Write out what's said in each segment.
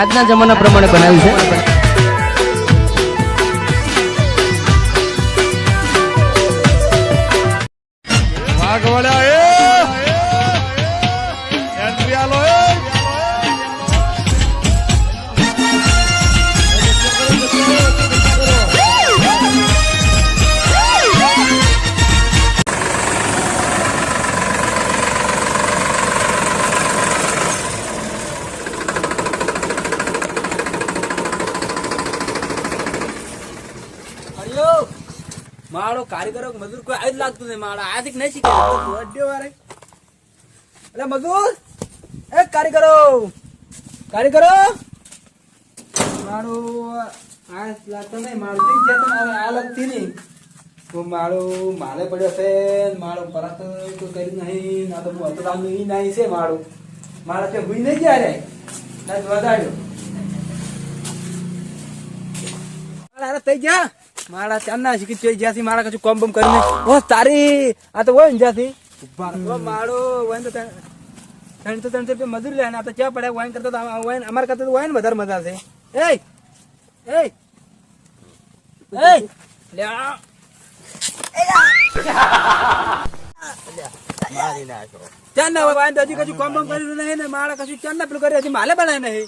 આજના જમાના પ્રમાણે બનાવ્યું છે. વાઘવાડા કારીગરો, મજૂર કોઈ આવી જ લાગતું નહીં. મારા આથી નહીં શીખે? અરે મજૂર, એ કારીગરો કારીગરો. મારું આ લાગતો નહીં, મારું થઈ ગયા તો મારે આ મારું માલે પડ્યો છે મારું પરત તો કરી નહીં, ના તો હું છે મારું. મારા તે ભૂઈ નહીં ગયા રે. ના વધાર્યો. થઈ ગયા? મારા ચાંદના શીખી ચોઈ જ્યાંથી મારા કશું કોમ બમ કરીને ઓ તારી આ તો હોય ને જ્યાંથી? ઓ મારો હોય ને તો ત્રણ- ત્રણસો ત્રણસો રૂપિયા મજૂરી લે ને આ તો ક્યાં પડે? વાઈન કરતા તો વાઈન અમારા કરતા તો વાઈન વધારે મજા છે એ એ એ લ્યા. આ. ચાંદના હોય વાઈન તો હજી કશું કોમ બમ કર્યું નહીં ને મારા કશું ચાંદના પેલું કર્યું હજી માલે બનાય નહીં.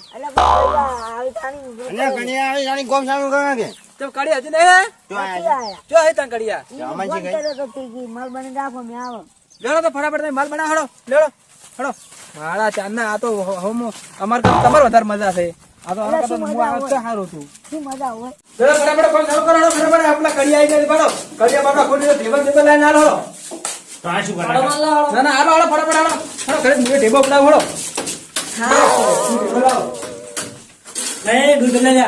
ગોમ સામે કે? તો કડિયા હજી ને જો હે તાન કડિયા માલ બની રાખો છે આવો. લેડો તો ફટાફટ તમે માલ બનાવો હડો લેડો હડો. મારા ચાંદના આ તો હોમ અમાર કરતા તમારે વધારે મજા છે. આ તો અમારા હું આ તો સારું છું લેડો ફટાફટ ફોન ચાલુ કરો હડો ફટાફટ આપલા કડિયા આવી જાય પડો કડિયા બાપા ખોટી ટેબલ ટેબલ લઈને આલો હડો. તો આ શું કરે? ના ના આલો હડો ફટાફટ આલો હડો ઘરે મુજે ટેબલ પડાવ હડો. હા. બોલાવો તો બારી કેમેરા જો.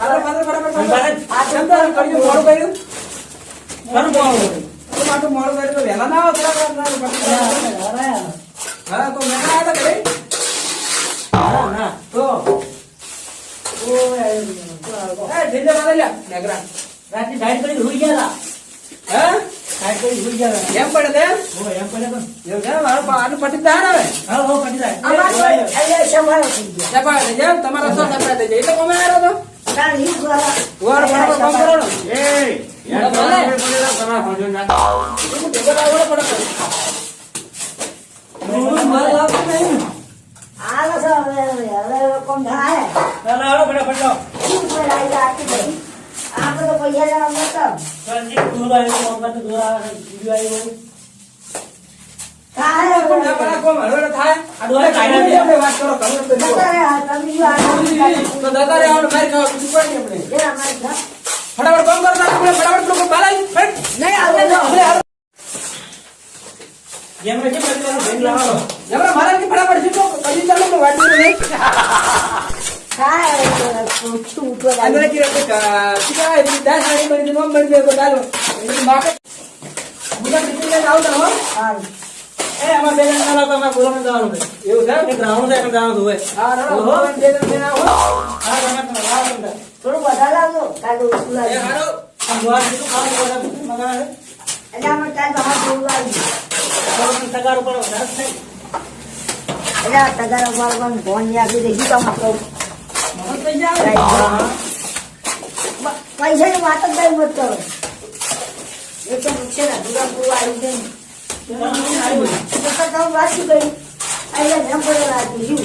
આલો ફટાફટ ફટાફટ. આ પીયા તો માટું મોડું કર્યું તો વહેલા ના આવો હા તો એ મેઘરા રાતની ડાયટ કરી હુઈ ગયા હા? સાઈડ કરી હુઈ ગયા એમ પડે તે હો એમ પડે તો એવું છે? મારું આનું પટી જ ના હા હો પડી જાય સફાઈ થઈ જાય તમારો રસ્તો સફાઈ થઈ જાય એટલે કોમે આવ્યો તો? વાર ફટાફટ કામ કરો? એ યાર તમારે તમારા ફોજો ના હું ટેબલ આવડે પડે ચાલો હાલો ફટાફટ જાઓ સંજીવ દૂર આવ્યો વખત દૂર આવ્યું ના બના કોમ હળવે થાય. આ ડોલે કાઢ્યા છે. આપણે વાત કરો તમે તો જુઓ. તો દાદા રે આવડે મારી ખાવા કોઈ નહીં આપણે ફટાફટ કામ કરો આપણે ફટાફટ લોકો બાલાઈ ફટ આપણે હાલો. જેમ કે છે પેલું ભેગ લાવો જબરા મારા કે ફટાફટ શીખો કદી ચાલો તો વાડી નહીં. અંદર કે કે શીખા એ દાસ સાડી બની નોમ બની દે તો ચાલો એ માકે મુદા ટિફિન લઈને આવો તો હો એ આમાં બે જણ ચાલો તો બોલવાનું જવાનું એવું છે એક રાઉન્ડ છે એક રાઉન્ડ હોય હા ના ના બે લઈને આવો હા તમે તમે અંદર થોડું વધારે લાવજો કાલે ઓછું એ હારો જોવા જેટલું ખાવાનું બધા મગાવે એટલે આમાં કાલે બહાર જેવું લાવજો છે તગાર ઉપર વધારે થાય એટલે તગારા વાળવાનું ભોન આપી દે શું કહું જાય પૈસાની વાત જ કઈ મત તો ને દુકાન પૂરું ને. તો તો શું એટલે શું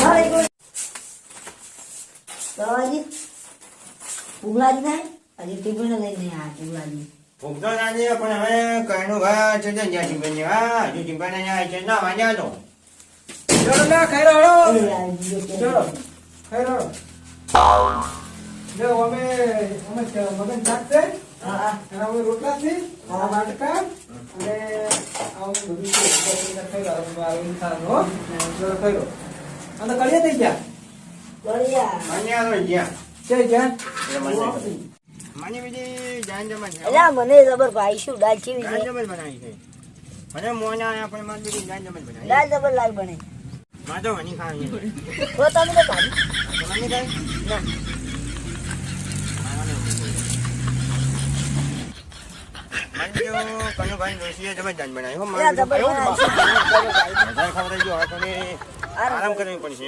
હા, એક મિનિટ. સવાજી ના હજી આ પુગલાજી ભોગતો ના પણ હવે કઈનું ભાઈ છે તે જ્યાં ટીંબે હા જો ટીંબે ના છે ના વાંચ્યા તો ચલો ના ખાઈ રહ્યો એ આવી ગયો ચલો ખાઈ રહ્યો જો અમે અમે મગન શાક છે. હા હા. અને અમે રોટલા છે. વાટકા અને આવું બધું છે. ખાઈ રહ્યો મારું ઇન્સાન ચલો ખાઈ રહ્યો અને કળિયા થઈ ગયા. બળિયા વાંચ્યા તો જ્યાં છે જ્યાં મને બીજી જાન જમા છે. એટલે મને જબર ભાઈ શું દાલ ચીવી જાન છે જમા બનાવી છે. મને મોના આપણે મારી બીજી જાન જમા બનાવી. દાલ જબર લાલ બને. માં તો વની ખાવી. તો તમે તો ભાજી તમારે ખાવી? ના કનુભાઈ ડોશીએ જબરદસ્ત બનાવી હો. મારે યા બીજું જબર ખાવું જ બનાવી બા. વધારે ખવડાવી ગયો હવે તો ને આરામ કરવી પડશે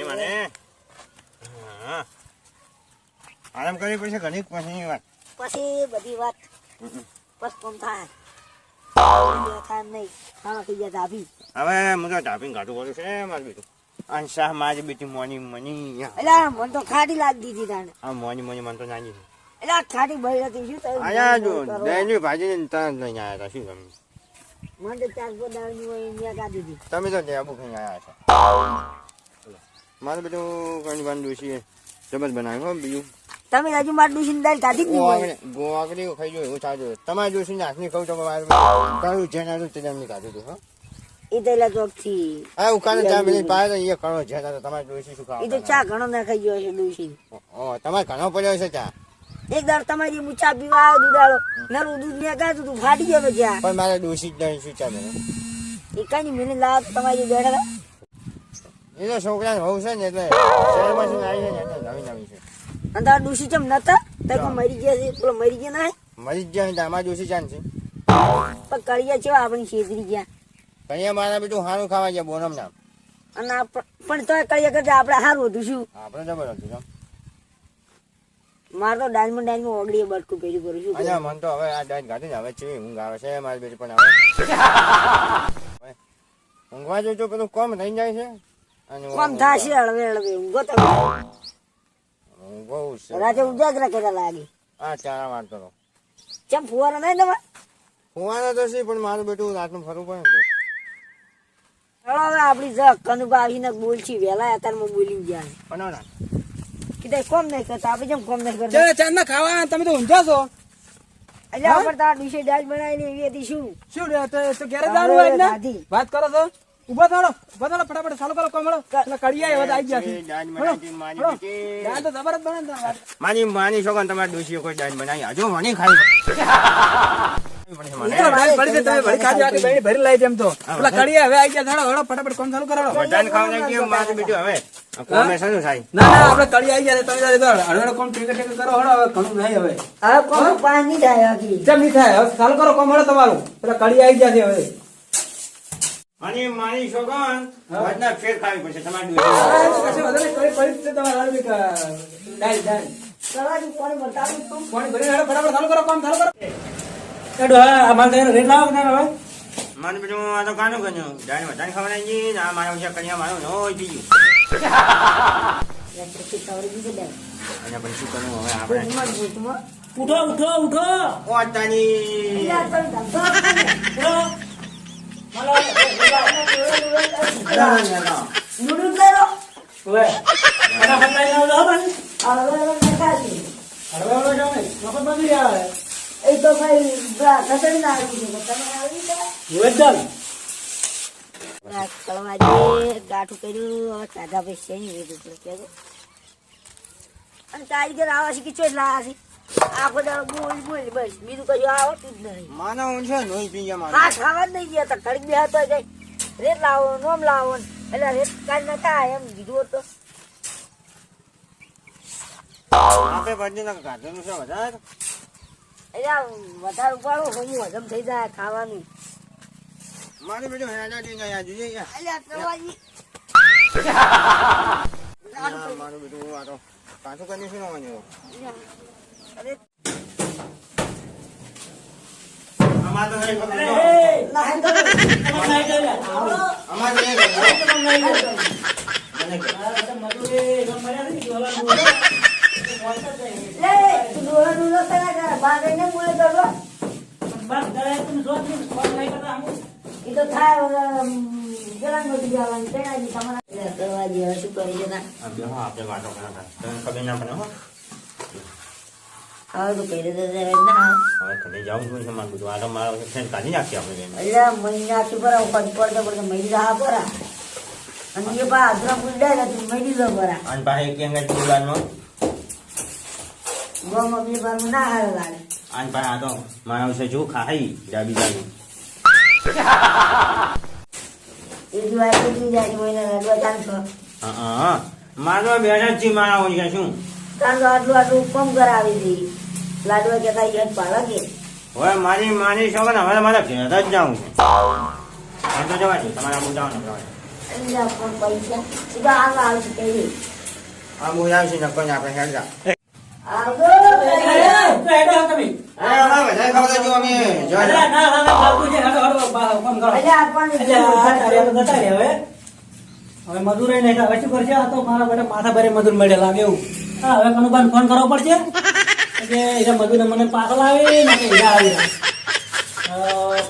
હા. આરામ કરવી પડશે ઘણી પછી વાત પછી બધી વાત બસ કોમ થાય ખાવા હવે હું તો ઢાપીને કાઢું પડ્યું છે મારું બીજું અંશાહ મારી બેટી મોની મની. એટલે મન તો ખાટી લાગ દીધી તાણે. આ મોની મની મન તો નાની એટલે આ ખાટી બળી હતી શું થયું? આયા જો દેની ભાજી ને તરત નહીં આવ્યા હતા શું તમે? મન તો ચાર પાંચ દાળની હોય અહીંયા કાઢી દીધી તમે તો ડેબુ ખાઈને આવ્યા છો મારે બધું કણી બાંધુ છે જબર બનાવ્યું બીજું. તમે હજુ માર ડુસીની દાળ કાઢી દીધી ગોવાગડી ખાઈ ગયો એવું થાતું તમારે ડોશીને હાથની ખાવ તો મારે કયું જેના તો તે એમને કાઢ્યું હતું હા. એ તો એલા ચોકથી આ ઉકાને ચા મિલી પાય તો એ ઘણો છે તો તમારે ડોશી શું ઈ તો ચા ઘણો ના ખાઈ ગયો છે ડુસી ઓ તમારે ઘણો પડ્યો છે ચા? એક દાડ તમારી હું ચા પીવા આવ્યો દુધાળો. નરું દૂધ ને કાઢું તું ફાટી ગયો ચા પણ મારે ડોશી જ નહીં શું ચા મને એ કઈ મને લાવ તમારી બેઠા. એ તો છોકરાને હોવું છે ને એટલે શહેરમાંથી આવી છે ને એટલે નવી નવી છે. અને તારા ડુસી ચમ નતા? તે કો મરી ગયા છે? પેલો મરી ગયા ના મરી જ ને અમારે ડોશી ચાન છે. પણ કળિયા છે આપણી શેતરી ગયા? અહીંયા મારા બીજું સારું ખાવા ગયા બોનમ નામ. અને પણ તો કઈ કરતા આપણે સારું હતું શું? આપણે જબર હતું. મારે તો ડાયમંડ ડાયમંડ ઓગળીએ બટકું પહેર્યું કરું છું અહીંયા મન તો હવે આ ડાયન કાઢી ને હવે ચીવી ઊંઘ આવે છે મારી બેટી પણ હવે ઊંઘવા જો તો પેલું કોમ થઈ જાય છે? અને કોમ થાશે હળવે હળવે ઊંઘો તો. ઊંઘો છે. રાતે ઉજાગરા કર્યા લાગી. આ ચારા હતો ચમ ફુવારો નહીં તમારે? ફુવારા તો છે પણ મારું બેટું રાતનું ફરવું પડે હવે આપણી જગ કનુભા આવીને બોલછી વહેલા અત્યારમાં બોલી ગયા તો બનાવો કીધે કોમ નહીં કરતા આપણે જેમ કોમ નહીં કરતા. ચાલ ચાંદ ના ખાવા તમે તો ઊંઝા છો. એટલે આપણે તારા ડીશે દાળ બનાવીને એવી હતી શું? શું તો ઘેરે જવાનું. વાત કરો છો? ઊભા થાડો ઊભા થાડો ફટાફટ ચાલુ કરો કોમળો. એટલે કડિયા એવા આવી ગયા છે. દાળ તો જબરદસ્ત બને ને માની માની છોકરા તમારે ડોશીએ કોઈ દાળ બનાવી. હજુ મને ખાઈ ભરી તો. કડિયા હવે આવી ગયા થાડો હળો ફટાફટ કોમ ચાલુ કરો હળો. ખાવા ગયું મારું બેટું હવે? કોમે શાનું થાય? ના ના આપણે કડિયા આવી ગયા તમે તારે તો હળો હળો કોમ ટેકે ટેકે કરો હળો હવે ઘણું નહીં હવે. હવે કોમ પાણી નહીં થાય આખી થાય? હવે ચાલુ કરો કોમ હળો તમારું. પેલા કડી આવી ગયા છે હવે. અને મારી છોકરા વધના ફેર ખાવી પડશે તમારે આ ડોશી કશું વાંધો નહીં, કરી- કરી જ છે તમારે હાલ બી કા- દાળ, દાળ. સવારથી પાણી બતાવું તું પાણી ભરીને હળો ફટાફટ ચાલુ કરો કોમ ચાલુ કરો કાઢો હા અમારે તો રેટ લાવો કે ના હવે મારું બેટું આ તો કાનું કર્યું દાળ વધારે ખવડાવી ગઈ આ મારા ઓછા કન્યા મારું નો દાળ. અને પછી શું કરવું હવે આપણે. ઉઠો ઉઠો ઉઠો ઓ તાની એ તો ભાઈ ખતરનાક છે. તમે આવી ગયા? વેદલ આ કળવાજે ગાંઠું કર્યું હવે લાયા છે દાડો બોલ બોલ બસ બીજું કશું આવડતું જ નહીં. માનો ઊંચો નોઈ પી ગયા હા ખાવા નહીં ગયા તા ઘડીક બે હતો કઈ રેત લાવો નોમ લાવો એટલે રેત કાઢી નતા એમ કીધું હતું. આપણે ના છે વધારે? એટલે આ વધારે ઉપાડો હું હજમ થઈ જાય ખાવાનું. મારું બીજું જોઈએ એટલે આ મારું બેટું આ તો કાઠું કરી શું નવાનું અરે અમાર તો નહીં પકડો. ના તમે. તમે તમે તમે તમે આપણે વાતો કરતા તને ખબર ના પડે હો હવે તો તો જાય ના. હવે ઘરે જાઉં છું તમારે બધું આ તો મારો ફ્રેન્ડ કાઢી નાખીએ આપણે. એટલે મહિના થી બરા ઉપર પડતો પડતો મહિના હા ભરા અને એ બા અદરા બુલડા નથી મહિની દો બરા અને કેમ કે દુકાનનો ગોમાં બે બાર ના હારે લાગે. અને પાસે આ તો વિશે જો ખાઈ ડાબી બાજુ. એ દિવાળી જાય મહિના રડવા ચાલશો હા હા. મારવા બેઠા જ છીએ શું? કારણ કે આટલું આટલું કમ કરાવી દઈ લાડવા કહેતા યાદ પાડા કે? હવે મારી માની છોકરા હવે મારે ઘેર જ જાઉં છે. તો જવા દે તમારે આમ જવાનું જવા પણ પૈસા. સીધા હાલ આવશે કઈ આ હું આવશે ને કોઈ આપણે હેડ જા આવજો હેડો તમે અરે હવે બધા ખાવા અમે જવા ના ના ના છે હેડો કરો. તો જતા હવે. હવે મજૂર નહીં હવે શું કરશે? આ તો મારા બેટા માથા ભરે મજૂર મળેલા એવું. હા હવે કનુબાન ફોન કરવો પડશે? એટલે મજૂર મને પાછળ આવી ને કે આવી.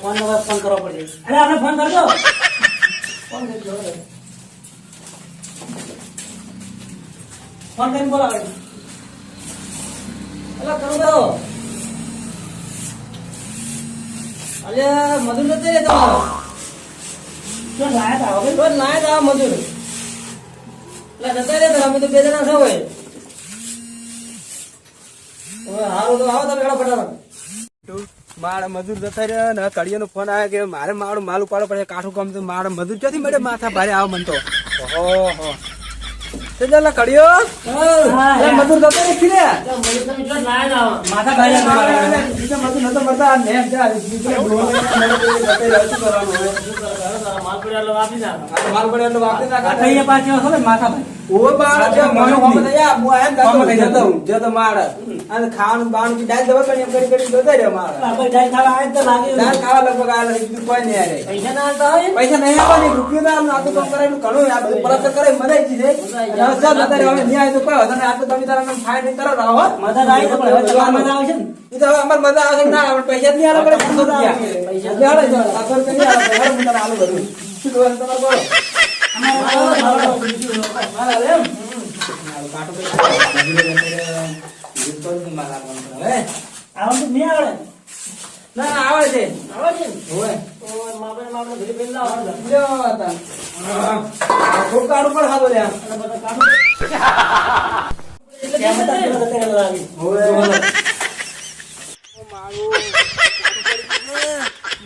ફોન હવે ફોન કરવો પડશે અરે આપણે ફોન કરજો. ફોન કરજો હવે. ફોન કરીને બોલાવે અલા કરો અલ્યા મજૂર નથી રે તમારો તો આવો કે તો મજૂર એટલે જતા રે અમે તો બે જણા છો હોય. હવે તો આવો તમે એડો ફટાફટ. મારા મજૂર જતા રહ્યા ને કડિયાનો ફોન આવ્યો કે મારે મારું માલ ઉપાડો પડે કાઠું કામ તો મારા મજૂર ક્યાંથી મળે? માથા ભારે આવો મન તો. ઓહો. તે ચાલ કડિયો મજૂર જતા રે ખીરે મજૂર તમે જો લાયક આવો. માથા ભારે. બીજા મજૂર નતો મળતા. જા આપી માલ. પાછો? ઓવે બાળ છે, મને હું થઈ જતો. અને ખાવાનું બી દવા કરી કરી કરી. આપણે ખાવા આવે તો લાગે ડાળ ખાવા લગભગ આયા બીજું કોઈ નહીં પૈસા ના આવતા હોય પૈસા નહીં રૂપિયો ના કામ ઘણું, આ બધું છે. હવે તો કોઈ તમે તારા નામ કરો, રહો, હો. આવી તો હવે તમારે મજા આવશે ને ઈ તો હવે અમારે મજા આવે ના પૈસા નહીં આલે, પડે રૂપિયા. પૈસા હું તને આલું. શું તમારે બોલો?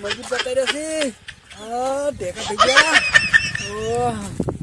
મજૂરી જતા રહ્યા છે. ઢેકા થઈ ગયા. ઓહ.